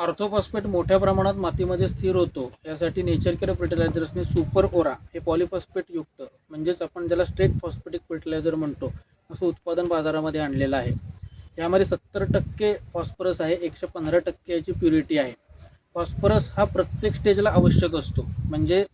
Orthophosphate मोठ्या प्रमाणात मातीमध्ये स्थिर होतो. यासाठी नेचर केअर फर्टिलायझर्सने सुपर ओरा हे पॉलिफॉस्फेट युक्त म्हणजेच आपण ज्याला स्ट्रेट फॉस्फेटिक फर्टिलायझर म्हणतो असं उत्पादन बाजारामध्ये आणलेलं आहे. यामध्ये सत्तर टक्के फॉस्फरस आहे एकशे पंधरा टक्के याची प्युरिटी आहे. फॉस्फरस हा प्रत्येक स्टेजला आवश्यक असतो. म्हणजे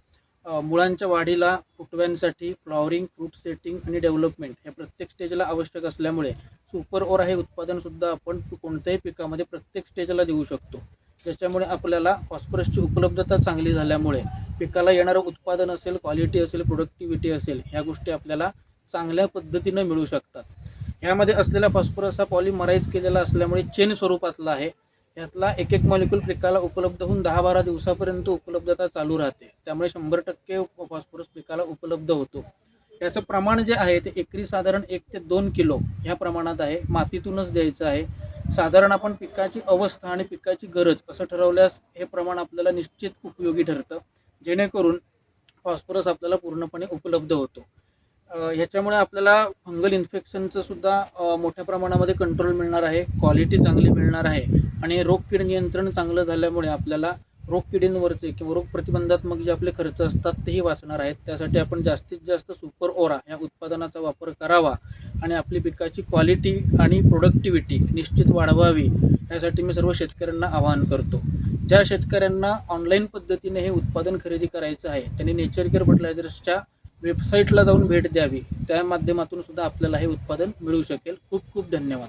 मुळांच्या वाढीला फुटव्यांसाठी फ्लॉवरिंग फ्रूट सेटिंग आणि डेव्हलपमेंट या प्रत्येक स्टेजला आवश्यक असल्यामुळे सुपर ओरा हे उत्पादनसुद्धा आपण कोणत्याही पिकामध्ये प्रत्येक स्टेजला देऊ शकतो. त्याच्यामुळे आपल्याला फॉस्फरसची उपलब्धता चांगली झाल्यामुळे पिकाला येणारं उत्पादन असेल क्वालिटी असेल प्रोडक्टिव्हिटी असेल ह्या गोष्टी आपल्याला चांगल्या पद्धतीनं मिळू शकतात. यामध्ये असलेला फॉस्फरस हा पॉलिमराईज केलेला असल्यामुळे चेन स्वरूपातला आहे. यातला एक एक मॉलिक्यूल पिकाला उपलब्ध होऊन दहा बारा दिवसापर्यंत उपलब्धता चालू राहते. त्यामुळे शंभर टक्के फॉस्फरस पिकाला उपलब्ध होतो. याचं प्रमाण जे आहे ते एकरी साधारण एक ते दोन किलो ह्या प्रमाणात आहे. मातीतूनच द्यायचं आहे. साधारण आपण पिकाची अवस्था आणि पिकाची गरज असं ठरवल्यास हे प्रमाण आपल्याला निश्चित उपयोगी ठरतं. जेणेकरून फॉस्फरस आपल्याला पूर्णपणे उपलब्ध होतो. ह्याच्यामुळे आपल्याला फंगल इन्फेक्शनचं सुद्धा मोठ्या प्रमाणामध्ये कंट्रोल मिळणार आहे. क्वालिटी चांगली मिळणार आहे. आणि रोगकीड नियंत्रण चांगलं झाल्यामुळे आपल्याला रोगकिडींवरचे किंवा रोग प्रतिबंधात्मक जे आपले खर्च असतात तेही वाचणार आहेत. त्यासाठी आपण जास्तीत जास्त सुपर ओरा या उत्पादनाचा वापर करावा. आणि आपली पिकाची क्वालिटी आणि प्रोडक्टिव्हिटी निश्चित वाढवावी यासाठी मी सर्व शेतकऱ्यांना आवाहन करतो. ज्या शेतकऱ्यांना ऑनलाईन पद्धतीने हे उत्पादन खरेदी करायचं आहे त्यांनी नेचर केअर फर्टिलायझर्सच्या वेबसाईटला जाऊन भेट द्यावी. त्या माध्यमातून सुद्धा आपल्याला हे उत्पादन मिळू शकेल. खूप खूप धन्यवाद.